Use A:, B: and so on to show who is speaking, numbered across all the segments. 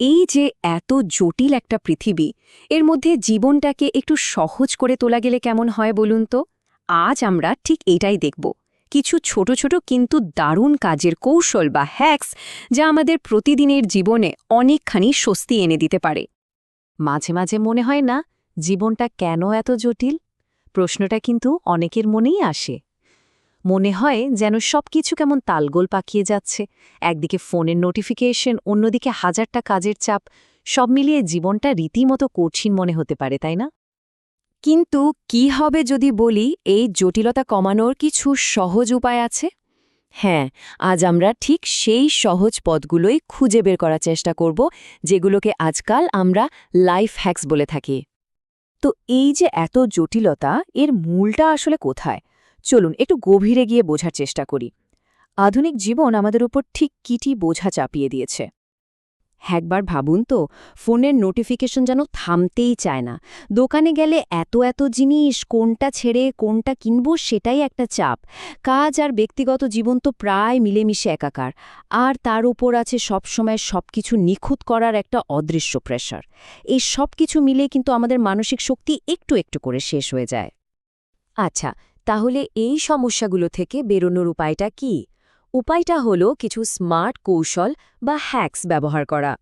A: এই যে এত জটিল একটা পৃথিবী, এর মধ্যে জীবনটাকে একটু সহজ করে তোলা গেলে কেমন হয় বলুন তো? আজ আমরা ঠিক এটাই দেখব। কিছু ছোট ছোট কিন্তু দারুণ কাজের কৌশল বা হ্যাক্স যা আমাদের প্রতিদিনের জীবনে অনেকখানি স্বস্তি এনে দিতে পারে। মাঝে মাঝে মনে হয় না, জীবনটা কেন এত জটিল? প্রশ্নটা কিন্তু অনেকের মনেই আসে। মনে হয় যেন সবকিছু কেমন তালগোল পাকিয়ে যাচ্ছে। একদিকে ফোনের নোটিফিকেশন, অন্যদিকে হাজারটা কাজের চাপ। সব মিলিয়ে জীবনটা রীতিমতো কঠিন মনে হতে পারে, তাই না? কিন্তু কি হবে যদি বলি, এই জটিলতা কমানোর কিছু সহজ উপায় আছে? হ্যাঁ আজ আমরা ঠিক সেই সহজ পদগুলোই খুঁজে বের করার চেষ্টা করব, যেগুলোকে আজকাল আমরা লাইফ হ্যাক্স বলে থাকি। তো এই যে এত জটিলতা, এর মূলটা আসলে কোথায়? চলুন, একটু গভীরে গিয়ে বোঝার চেষ্টা করি। আধুনিক জীবন আমাদের উপর ঠিক কিটি বোঝা চাপিয়ে দিয়েছে? একবার ভাবুন তো, ফোনের নোটিফিকেশন যেন থামতেই চায় না। দোকানে গেলে এত এত জিনিস, কোনটা ছেড়ে কোনটা কিনব সেটাই একটা চাপ। কাজ আর ব্যক্তিগত জীবন তো প্রায় মিলেমিশে একাকার। আর তার উপর আছে সবসময় সবকিছু নিখুঁত করার একটা অদৃশ্য প্রেশার এই সব কিছু মিলে কিন্তু আমাদের মানসিক শক্তি একটু একটু করে শেষ হয়ে যায়। আচ্ছা তাহলে এই সমস্যাগুলো থেকে বেরোনোর উপায়টা কি? উপায়টা হলো কিছু স্মার্ট কৌশল বা হ্যাক্স ব্যবহার করা।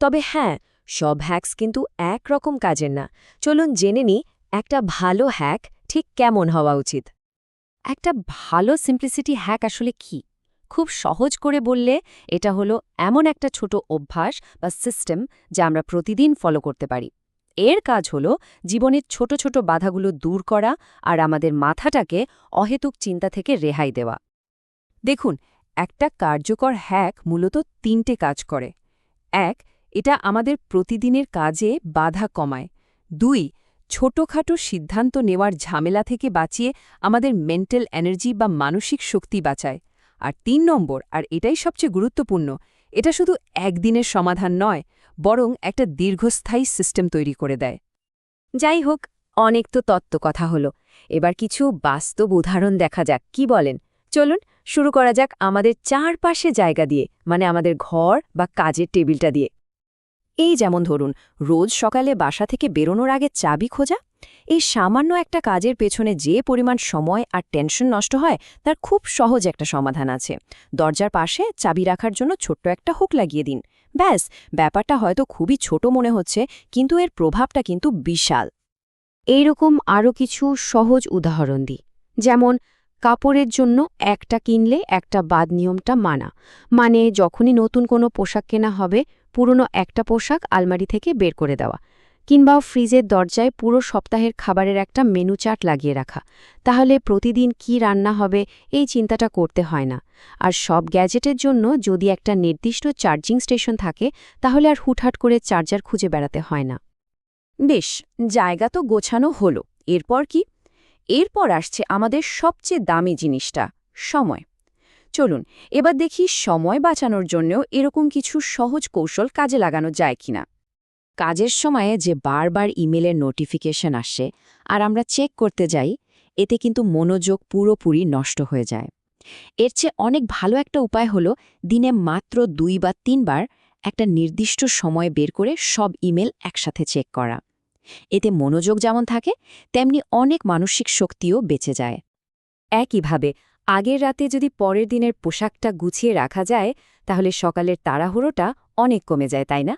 A: তবে হ্যাঁ সব হ্যাক্স কিন্তু একরকম কাজের না। চলুন জেনে নিই একটা ভালো হ্যাক ঠিক কেমন হওয়া উচিত। একটা ভালো সিম্পলিসিটি হ্যাক আসলে কি? খুব সহজ করে বললে এটা হলো এমন একটা ছোট অভ্যাস বা সিস্টেম যা আমরা প্রতিদিন ফলো করতে পারি। এর কাজ হল জীবনের ছোট ছোট বাধাগুলো দূর করা আর আমাদের মাথাটাকে অহেতুক চিন্তা থেকে রেহাই দেওয়া। দেখুন, একটা কার্যকর হ্যাক মূলত তিনটে কাজ করে। এক, এটা আমাদের প্রতিদিনের কাজে বাধা কমায়। দুই, ছোটখাটো সিদ্ধান্ত নেওয়ার ঝামেলা থেকে বাঁচিয়ে আমাদের মেন্টাল এনার্জি বা মানসিক শক্তি বাঁচায়। আর তিন নম্বর, আর এটাই সবচেয়ে গুরুত্বপূর্ণ, এটা শুধু একদিনের সমাধান নয় বরং একটা দীর্ঘস্থায়ী সিস্টেম তৈরি করে দেয়। যাই হোক, অনেক তো তত্ত্ব কথা হলো। এবার কিছু বাস্তব উদাহরণ দেখা যাক, কি বলেন? চলুন, শুরু করা যাক আমাদের চারপাশে জায়গা দিয়ে মানে আমাদের ঘর বা কাজের টেবিলটা দিয়ে। এই যেমন ধরুন, রোজ সকালে বাসা থেকে বেরোনোর আগে চাবি খোঁজা। এই সামান্য একটা কাজের পেছনে যে পরিমাণ সময় আর টেনশন নষ্ট হয়, তার খুব সহজ একটা সমাধান আছে। দরজার পাশে চাবি রাখার জন্য ছোট্ট একটা হুক লাগিয়ে দিন। ব্যাস, ব্যাপারটা হয়তো খুবই ছোট মনে হচ্ছে, কিন্তু এর প্রভাবটা কিন্তু বিশাল। এইরকম আরও কিছু সহজ উদাহরণ দিই। যেমন, কাপড়ের জন্য একটা কিনলে একটা বাদ নিয়মটা মানা। মানে যখনই নতুন কোনো পোশাক কেনা হবে, পুরনো একটা পোশাক আলমারি থেকে বের করে দেওয়া। কিংবা ফ্রিজের দরজায় পুরো সপ্তাহের খাবারের একটা মেনু চার্ট লাগিয়ে রাখা। তাহলে প্রতিদিন কি রান্না হবে, এই চিন্তাটা করতে হয় না। আর সব গ্যাজেটের জন্য যদি একটা নির্দিষ্ট চার্জিং স্টেশন থাকে, তাহলে আর হুটহাট করে চার্জার খুঁজে বেড়াতে হয় না। বেশ, জায়গা তো গোছানো হলো। এরপর কি? এরপর আসছে আমাদের সবচেয়ে দামি জিনিসটা, সময়। চলুন, এবার দেখি সময় বাঁচানোর জন্যও এরকম কিছু সহজ কৌশল কাজে লাগানো যায় কিনা। কাজের সময়ে যে বারবার ইমেলের নোটিফিকেশন আসে আর আমরা চেক করতে যাই, এতে কিন্তু মনোযোগ পুরোপুরি নষ্ট হয়ে যায়। এর চেয়ে অনেক ভালো একটা উপায় হলো দিনে মাত্র দুই বা তিনবার একটা নির্দিষ্ট সময় বের করে সব ইমেল একসাথে চেক করা। এতে মনোযোগ যেমন থাকে, তেমনি অনেক মানসিক শক্তিও বেঁচে যায়। একইভাবে, আগের রাতে যদি পরের দিনের পোশাকটা গুছিয়ে রাখা যায়, তাহলে সকালের তাড়াহুড়োটা অনেক কমে যায়, তাই না?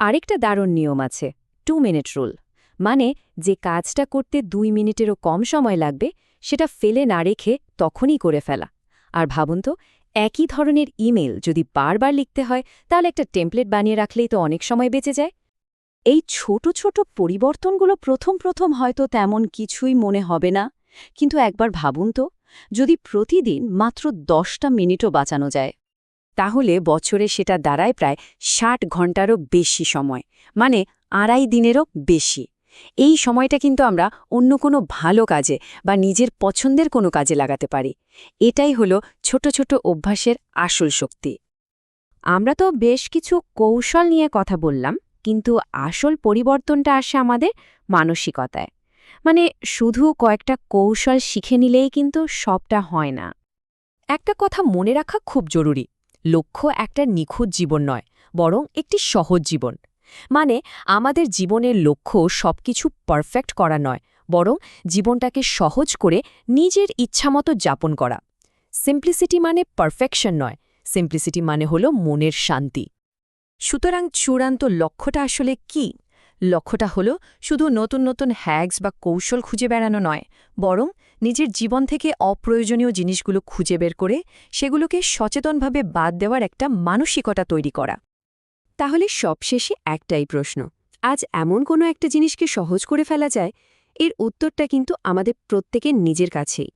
A: আরেকটা দারুণ নিয়ম আছে টু মিনিট রুল মানে যে কাজটা করতে দুই মিনিটেরও কম সময় লাগবে, সেটা ফেলে না রেখে তখনই করে ফেলা। আর ভাবুন তো, একই ধরনের ইমেল যদি বারবার লিখতে হয়, তাহলে একটা টেমপ্লেট বানিয়ে রাখলেই তো অনেক সময় বেঁচে যায়। এই ছোট ছোট পরিবর্তনগুলো প্রথম প্রথম হয়তো তেমন কিছুই মনে হবে না, কিন্তু একবার ভাবুন তো, যদি প্রতিদিন মাত্র দশটা মিনিটও বাঁচানো যায়। তাহলে বছরে সেটা দাঁড়ায় প্রায় ষাট ঘন্টারও বেশি সময় মানে আড়াই দিনেরও বেশি। এই সময়টা কিন্তু আমরা অন্য কোনো ভালো কাজে বা নিজের পছন্দের কোনো কাজে লাগাতে পারি। এটাই হলো ছোট ছোট অভ্যাসের আসল শক্তি। আমরা তো বেশ কিছু কৌশল নিয়ে কথা বললাম, কিন্তু আসল পরিবর্তনটা আসে আমাদের মানসিকতায়। মানে শুধু কয়েকটা কৌশল শিখে নিলেই কিন্তু সবটা হয় না। একটা কথা মনে রাখা খুব জরুরি লক্ষ্য একটা নিখুঁত জীবন নয়, বরং একটি সহজ জীবন। মানে আমাদের জীবনের লক্ষ্য সবকিছু পারফেক্ট করা নয়, বরং জীবনটাকে সহজ করে নিজের ইচ্ছামতো যাপন করা। সিম্পলিসিটি মানে পারফেকশন নয় সিম্পলিসিটি মানে হল মনের শান্তি। সুতরাং চূড়ান্ত লক্ষ্যটা আসলে কি? লক্ষ্যটা হলো শুধু নতুন নতুন হ্যাগস বা কৌশল খুঁজে বেড়ানো নয়, বরং নিজের জীবন থেকে অপ্রয়োজনীয় জিনিসগুলো খুঁজে বের করে সেগুলোকে সচেতনভাবে বাদ দেওয়ার একটা মানসিকতা তৈরি করা। তাহলে সবশেষে একটাই প্রশ্ন, আজ এমন কোনো একটা জিনিসকে সহজ করে ফেলা যায়? এর উত্তরটা কিন্তু আমাদের প্রত্যেকের নিজের কাছেই।